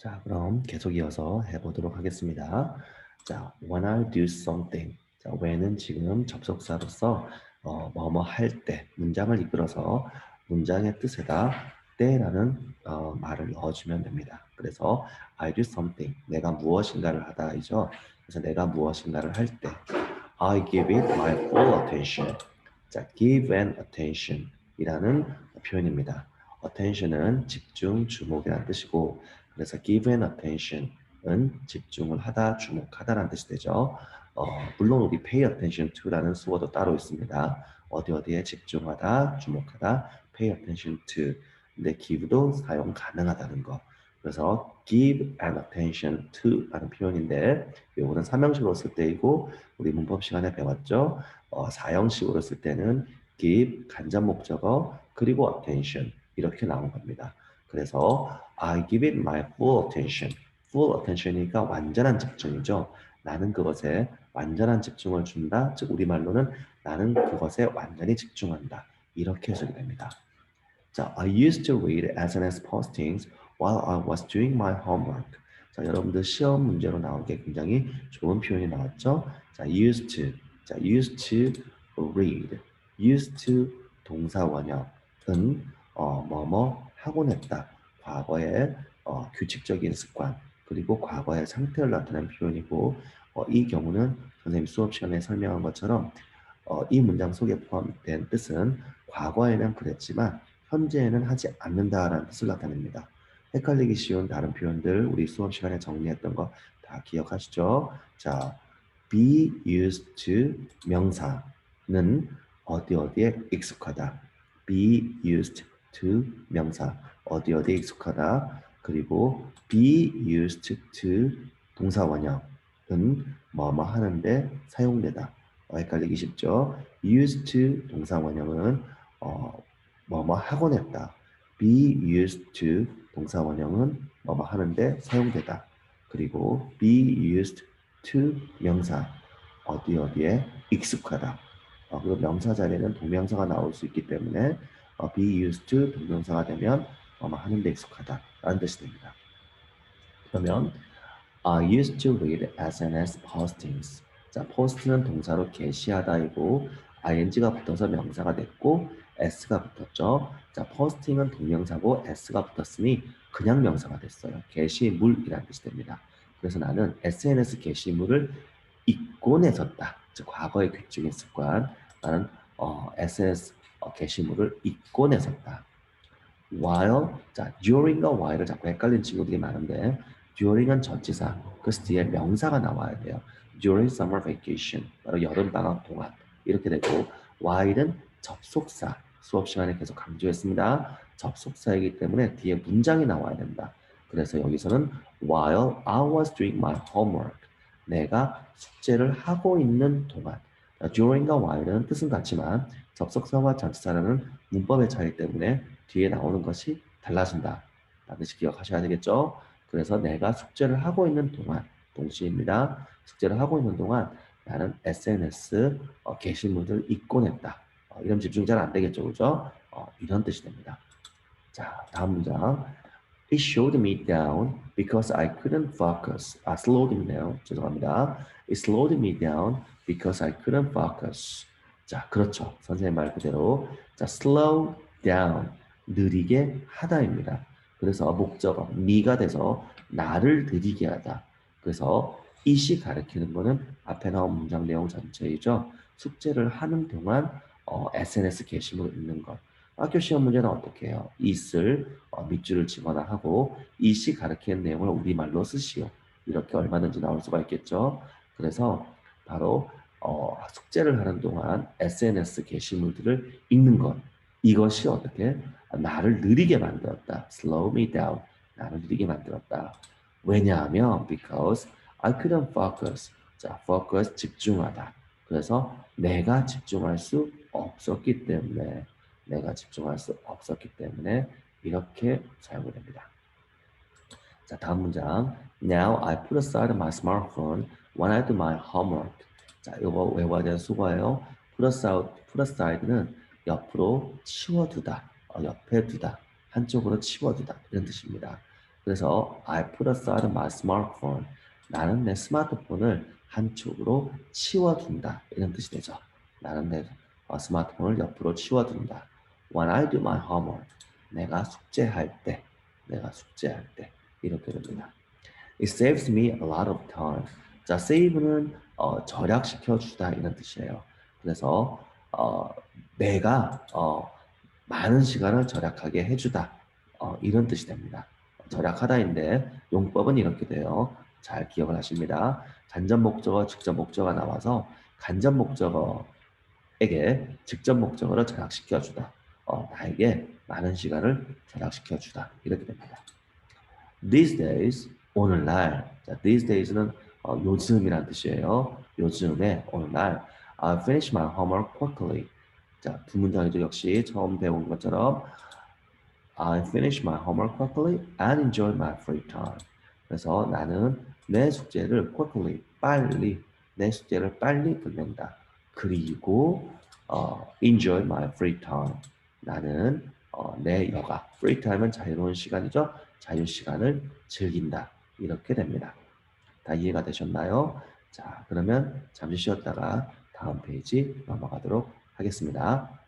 자, 그럼 계속 이어서 해보도록 하겠습니다. 자, when I do something. 자, when은 지금 접속사로서 어, 뭐뭐 할 때, 문장을 이끌어서 문장의 뜻에다 때라는 어, 말을 넣어주면 됩니다. 그래서 I do something. 내가 무엇인가를 하다이죠. 그래서 내가 무엇인가를 할 때, I give it my full attention. 자, give and attention 이라는 표현입니다. attention은 집중, 주목이라는 뜻이고 그래서 give and attention은 집중을 하다, 주목하다라는 뜻이 되죠. 어, 물론 우리 pay attention to라는 수어도 따로 있습니다. 어디 어디에 집중하다, 주목하다, pay attention to. 근데 give도 사용 가능하다는 거. 그래서 give and attention to라는 표현인데 요거는 삼형식으로 쓸 때이고 우리 문법 시간에 배웠죠. 어, 사형식으로 쓸 때는 give 간접 목적어 그리고 attention 이렇게 나온 겁니다. 그래서 I give it my full attention. full attention이니까 완전한 집중이죠. 나는 그것에 완전한 집중을 준다. 즉 우리말로는 나는 그것에 완전히 집중한다. 이렇게 해석이 됩니다. 자, I used to read SNS postings while I was doing my homework. 자, 여러분들 시험 문제로 나온 게 굉장히 좋은 표현이 나왔죠. 자, used to. 자, used to read. used to 동사 원형은 어, 뭐뭐 하곤 했다. 과거의 어, 규칙적인 습관 그리고 과거의 상태를 나타내는 표현이고 어, 이 경우는 선생님 수업 시간에 설명한 것처럼 어, 이 문장 속에 포함된 뜻은 과거에는 그랬지만 현재에는 하지 않는다라는 뜻을 나타냅니다. 헷갈리기 쉬운 다른 표현들 우리 수업 시간에 정리했던 거 다 기억하시죠? 자, be used to 명사는 어디 어디에 익숙하다. be used to 명사 어디 어디에 익숙하다. 그리고 be used to 동사 원형은 뭐뭐 하는데 사용되다. 어, 헷갈리기 쉽죠? used to 동사 원형은 어, 뭐뭐 하곤 했다. be used to 동사 원형은 뭐뭐 하는데 사용되다. 그리고 be used to 명사 어디 어디에 익숙하다. 어, 그리고 명사 자리에는 동명사가 나올 수 있기 때문에 어, be used to 동명사가 되면 뭐뭐 하는 데 익숙하다라는 뜻이 됩니다. 그러면 I used to read SNS postings. 자, post는 동사로 게시하다이고 ing가 붙어서 명사가 됐고 s가 붙었죠. 자, posting은 동명사고 s가 붙었으니 그냥 명사가 됐어요. 게시물이라는 뜻이 됩니다. 그래서 나는 SNS 게시물을 읽곤 했었다. 즉 과거의 규칙인 습관. 나는 어, SNS 어, 게시물을 읽곤 했었다. while 자 during과 while을 자꾸 헷갈리는 친구들이 많은데 during은 전치사 그 뒤에 명사가 나와야 돼요. during summer vacation 바로 여름 방학 동안 이렇게 되고 while은 접속사 수업 시간에 계속 강조했습니다. 접속사이기 때문에 뒤에 문장이 나와야 된다. 그래서 여기서는 while I was doing my homework 내가 숙제를 하고 있는 동안 during과 while은 뜻은 같지만 접속사와 전치사라는 문법의 차이 때문에 뒤에 나오는 것이 달라진다. 식 기억하셔야 되겠죠. 그래서 내가 숙제를 하고 있는 동안 동시입니다. 숙제를 하고 있는 동안 나는 SNS 어, 게시물을 했다. 어, 이런 집중 잘 안 되겠죠. 그죠? 어, 이런 뜻이 됩니다. 자, 다음 문장. It slowed me down because I couldn't focus. 아, slowed me down. 죄송합니다. It slowed me down because I couldn't focus. 자, 그렇죠. 선생님 말 그대로. 자, slow down. 느리게 하다입니다. 그래서 목적어 미가 돼서 나를 느리게 하다. 그래서 이시 가리키는 거는 앞에 나온 문장 내용 전체이죠. 숙제를 하는 동안 어, SNS 게시물을 읽는 것. 학교 시험 문제는 어떻게 해요? 이슬 어, 밑줄을 치거나 하고 이시 가리키는 내용을 우리말로 쓰시오. 이렇게 얼마든지 나올 수가 있겠죠. 그래서 바로 어, 숙제를 하는 동안 SNS 게시물들을 읽는 것. 이것이 어떻게 나를 느리게 만들었다. Slow me down. 나를 느리게 만들었다. 왜냐하면 because I couldn't focus. 자, focus 집중하다. 그래서 내가 집중할 수 없었기 때문에 내가 집중할 수 없었기 때문에 이렇게 사용이 됩니다. 자, 다음 문장. Now I put aside my smartphone when I do my homework. 자, 이거 외워야 되는 수고예요. put put aside는 옆으로 치워두다, 어, 옆에 두다, 한쪽으로 치워두다 이런 뜻입니다. 그래서 I put aside my smartphone. 나는 내 스마트폰을 한쪽으로 치워둔다. 이런 뜻이 되죠. 나는 내 어, 스마트폰을 옆으로 치워둔다. When I do my homework. 내가 숙제할 때. 내가 숙제할 때. 이렇게 됩니다. It saves me a lot of time. 자, save는 어, 절약시켜 주다 이런 뜻이에요. 그래서 어, 내가 어, 많은 시간을 절약하게 해주다 어, 이런 뜻이 됩니다. 절약하다인데 용법은 이렇게 돼요. 잘 기억을 하십니다. 간접 목적어, 직접 목적어가 나와서 간접 목적어에게 직접 목적어를 절약시켜 주다. 어, 나에게 많은 시간을 절약시켜 주다 이렇게 됩니다. These days 오늘날 자, these days는 어, 요즘이란 뜻이에요. 요즘에 오늘날 I finish my homework quickly. 자, 두 문장이죠. 역시 처음 배운 것처럼 I finish my homework quickly and enjoy my free time. 그래서 나는 내 숙제를 quickly 빨리 내 숙제를 빨리 끝낸다. 그리고 어, enjoy my free time. 나는 어, 내 여가 time은 자유로운 시간이죠. 자유 시간을 즐긴다. 이렇게 됩니다. 다 이해가 되셨나요? 자, 그러면 잠시 쉬었다가 다음 페이지 넘어가도록 하겠습니다.